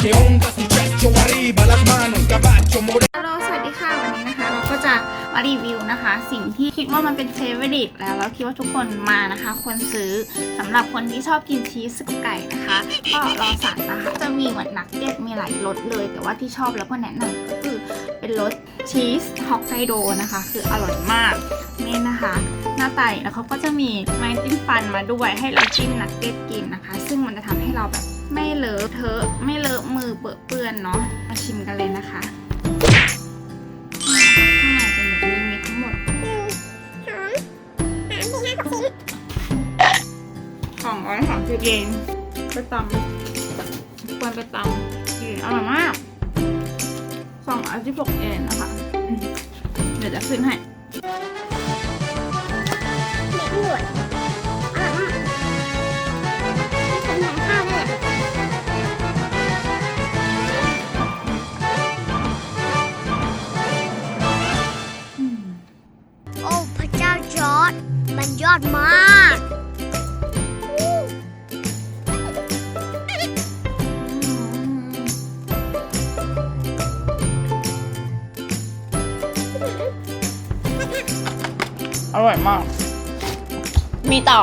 che onda sul ghiaccio arriva las manos cavallo moreno ฮัลโหลสวัสดีค่ะวันนี้นะคะ เราก็จะมารีวิวนะคะ สิ่งที่คิดว่ามันเป็นเฟเวอริตแล้วเราคิดว่าทุกคนมานะคะควรซื้อสำหรับคนที่ชอบกินชีสกับไก่นะคะ ก็รอสั่งนะคะจะมีเหมือนนักเก็ตมีหลายรสเลย แต่ว่าที่ชอบแล้วก็แนะนำก็คือเป็นรสชีสฮอกไกโดนะคะ คืออร่อยมากนี่นะคะ หน้าไตแล้วเขาก็จะมีไม้จิ้มฟันมาด้วยให้เราจิ้มนักเก็ตกินนะคะ ซึ่งมันจะทำให้เราแบบ ไม่เลอะเทอะไม่เลอะมือเปื้อนเปื้อนเนาะมาชิมกันเลยนะคะข้างในเป็นแบบนี้มีทั้งหมดสองร้อยสามสิบเยนไปตำควรไปตำอืมอร่อยมากสองร้อยสิบหกเยนนะคะ เดี๋ยวจะขึ้นให้เด็กหนวดากอร่อยมาก มีต่อ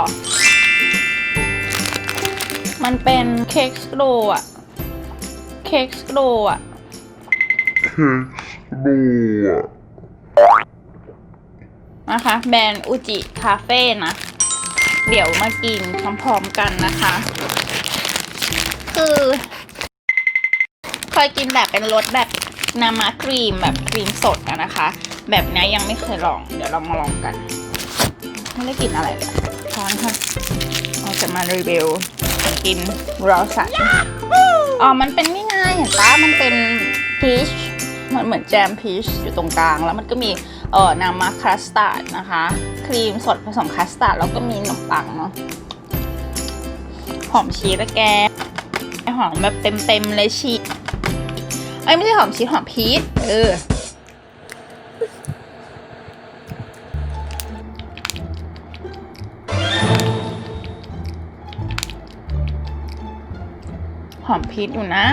มันเป็นเค้กสโลว์อะเค้กสโลว์อะนะคะ แบรนด์อุจิคาเฟ่นะ เดี๋ยวมากินพร้อมๆกันนะคะ คือ เคยกินแบบเป็นรสแบบนามาครีมแบบครีมสดอะนะคะ แบบนี้ยังไม่เคยลอง เดี๋ยวเรามาลองกัน ไม่ได้กินอะไรเลยช้อนค่ะเราจะมารีวิวกินรอสันอ๋อ มันเป็นนี่ไงเห็นปะมันเป็นพีชมัน เหมือนแจมพีชอยู่ตรงกลาง แล้วมันก็มีเอ่อนามาคัสตาร์ดนะคะ ครีมสดผสมคัสตาร์ดแล้วก็มีขนมปังเนาะหอมชีสและแกหอมแบบเต็มๆเลยชีสเอ้ไม่ใช่หอมชีสหอมพีชเออหอมพีชอยู่นะ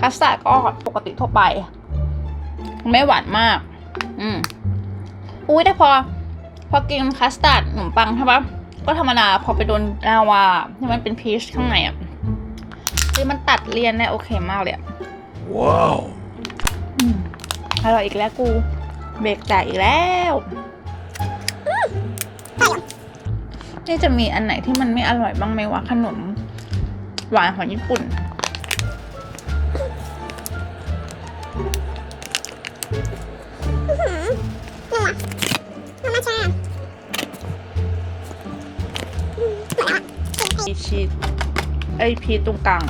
คัสตาร์ดก็ปกติทั่วไป ไม่หวานมาก อืมอุ้ยแต่พอ พอกินคัสตาร์ดขนมปังใช่ปะก็ธรรมดาพอไปโดนลาวาที่มันเป็นพีชข้างในอะคือมันตัดเลี่ยนได้โอเคมากเลยอะ wow อืมอร่อยอีกแล้วกู เบรกแตกอีกแล้วนี่จะมีอันไหนที่มันไม่อร่อยบ้างไหมวะขนม หวานของญี่ปุ่น ชชีสไอพีชตรงกลาง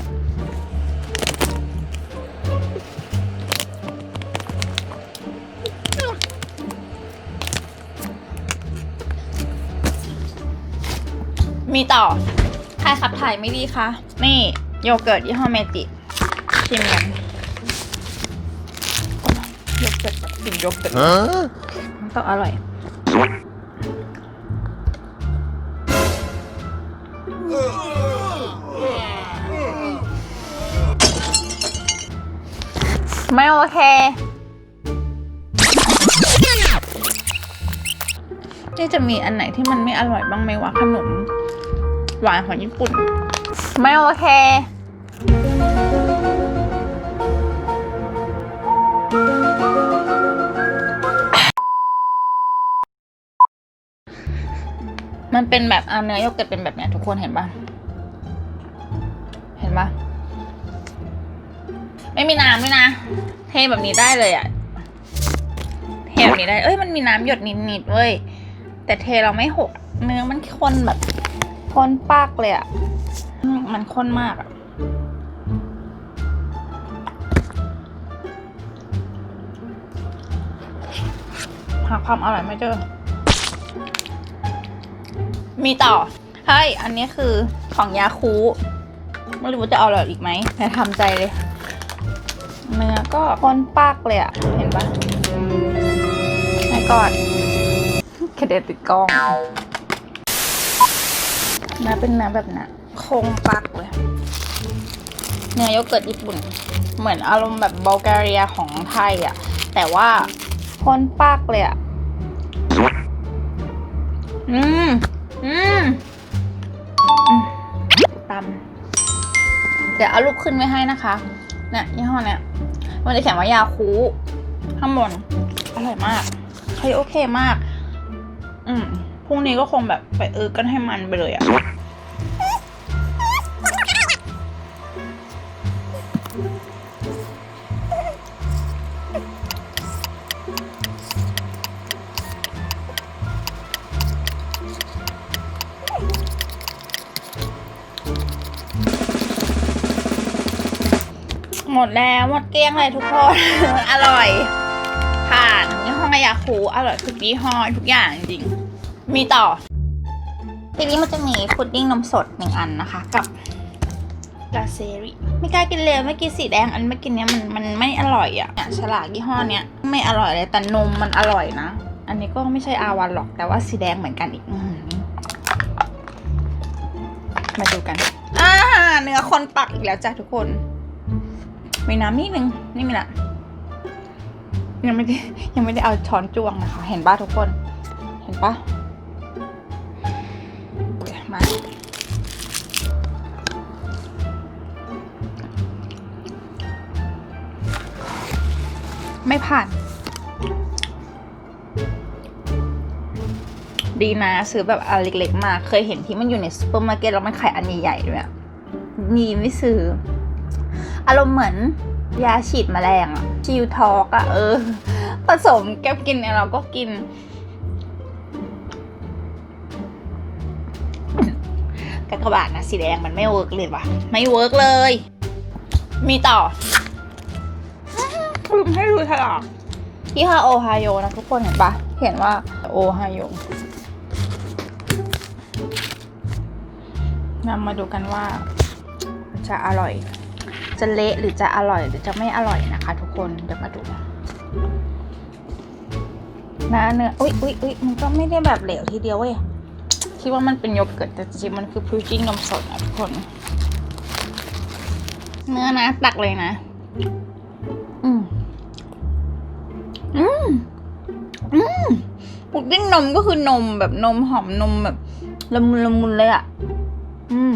มีต่อ ใครขับถ่ายไม่ดีคะ นี่โยเกิร์ตยี่ห้อเมจิ ชิมกันโยเกิร์ตกินโยเกิร์ต huh มันต้องอร่อย ไม่โอเค นี่จะมีอันไหนที่มันไม่อร่อยบ้างไหมวะขนม หวานของญี่ปุ่น ไม่โอเค มันเป็นแบบอ่าเนื้อโยเกิร์ตเป็นแบบเนี้ยทุกคนเห็นปะเห็นปะไม่มีน้ำด้วยนะ เทแบบนี้ได้เลยอะเทแบบนี้ได้ เอ้ยมันมีน้ำหยดนิดๆเว้ย แต่เทเราไม่หก เนื้อมันข้นแบบข้นปากเลยอะมันข้นมากอะหาความอร่อยไม่เจอ มีต่อเฮ้ยอันนี้คือของยาคูไม่รู้จะเอาอะไรอีกไหมแต่ทำใจเลย เนื้อก็ข้นปากเลยอะเห็นปะไม่กอดกระเด็นติดกล้องเนื้อเป็นเนื้อแบบนั้นโคงปักเลย เนื้อโยเกิร์ตญี่ปุ่น เหมือนอารมณ์แบบบัลแกเรียของไทยอะแต่ว่าพ่นปากเลยอะอืม อืมตำเดี๋ยวเอารูปขึ้นไว้ให้นะคะเนี่ยยี่ห้อเนี้ยมันจะเขียนว่ายาคูข้างบนอร่อยมากเฮ้โอเคมาก อืมพรุ่งนี้ก็คงแบบไปเออกันให้มันไปเลยอะ หมดแล้วหมดเกลี้ยงเลยทุกคน อร่อยผ่านยี่ห้อยาคูอร่อยทุกยี่ห้อทุกอย่างจริงมีต่อ ทีนี้มันจะมีพุดดิ้งนมสดหนึ่งอันนะคะ กับลาเซริไม่กล้ากินเลยไม่กินสีแดงอันไม่กินเนี้ยมันมันไม่อร่อยอะ่ะฉลากยี่ห้อเนี้ยไม่อร่อยเลยแต่นมมันอร่อยนะ อันนี้ก็ไม่ใช่อาวันหรอกแต่ว่าสีแดงเหมือนกันอีกมาดูกันอ่าเนื้อคนปักอีกแล้วจ้ะทุกคน มีน้ำนิดนึงนี่มีละยังไม่ได้ยังไม่ได้เอาช้อนจ้วงนะคะ เห็นป่ะทุกคน เห็นป่ะมาไม่ผ่าน ดีนะ ซื้อแบบอันเล็กๆมา เคยเห็นที่มันอยู่ในซูเปอร์มาร์เก็ตแล้วมันขายอันใหญ่ๆด้วยนี่ไม่ซื้อ อารมณ์เหมือนยาฉีดแมลงอะชิวทอกอะเออ ผสมแก้วกินเนี่ยเราก็กินกากบาทนะสีแดงมันไม่เวิร์กเลยว่ะ ไม่เวิร์กเลย มีต่อลืมให้ดูฉลากที่ฮาโอไฮโอนะทุกคนเห็นปะเห็นว่าโอไฮโอนำมาดูกันว่าจะอร่อย จะเละหรือจะอร่อยหรือจะไม่อร่อยนะคะ ทุกคนเดี๋ยวมาดูนะเนื้ออุ๊ยอุ๊ยอุ๊ยมันก็ไม่ได้แบบเหลวทีเดียวเว้ยคิดว่ามันเป็นโยเกิร์ตแต่จริงๆมันคือพุดดิ้งนมสดนะทุกคน เนื้อนะตักเลยนะ อืมอืมอืมพุดดิ้งนมก็คือนมแบบนมหอมนมแบบละมุนละมุนเลยอะ่ะ อืม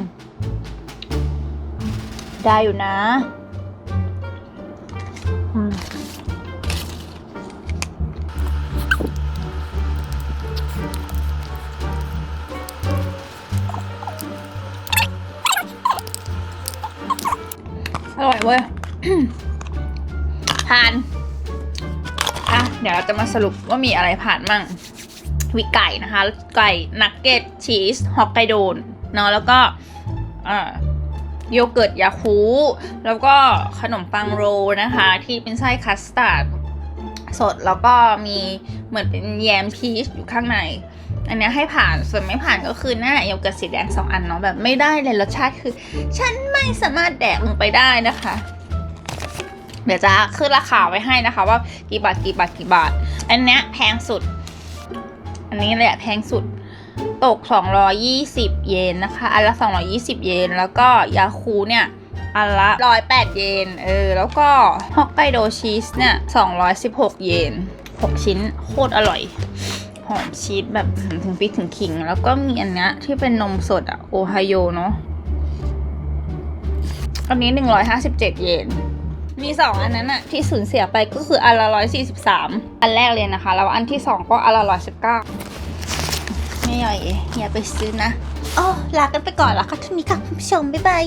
ได้อยู่นะอืมอร่อยเว้ยผ่าน อะ เดี๋ยวเราจะมาสรุปว่ามีอะไรผ่านมั่ง วิไก่นะคะ ไก่นักเก็ตชีสฮอกไกโดนเนาะแล้วก็อ่า โยเกิร์ตยาคูแล้วก็ขนมปังโรนะคะ ที่เป็นไส้คัสตาร์ดสดแล้วก็มีเหมือนเป็นแยมพีชอยู่ข้างใน อันนี้ให้ผ่านส่วนไม่ผ่านก็คือนั่นแหละโยเกิร์ตสีแดงสองอันเนาะแบบไม่ได้เลยรสชาติคือ ฉันไม่สามารถแดกลงไปได้นะคะ เดี๋ยวจะขึ้นราคาไว้ให้นะคะ ว่ากี่บาทกี่บาทกี่บาท อันนี้แพงสุด อันนี้แหละแพงสุด ตก 220 เยนนะคะ อันละ 220 เยน แล้วก็ยาคูเนี่ย อันละ 108 เยน เออ แล้วก็ฮอกไกโดชีสเนี่ย 216 เยน 6 ชิ้น โคตรอร่อย หอมชีสแบบถึงพริกถึงขิง แล้วก็มีอันเนี้ยที่เป็นนมสดอะโอไฮโอเนาะ อันนี้ 157 เยนมีสองอันนั้นอะที่สูญเสียไปก็คืออันละ143อันแรกเลยนะคะ แล้วอันที่สองก็อันละ119 ไม่ย่อยอย่าไปซื้อนะอ้อลากันไปก่อนแล้วค่ะทุกนี้ค่ะคุณผู้ชมบ๊ายบาย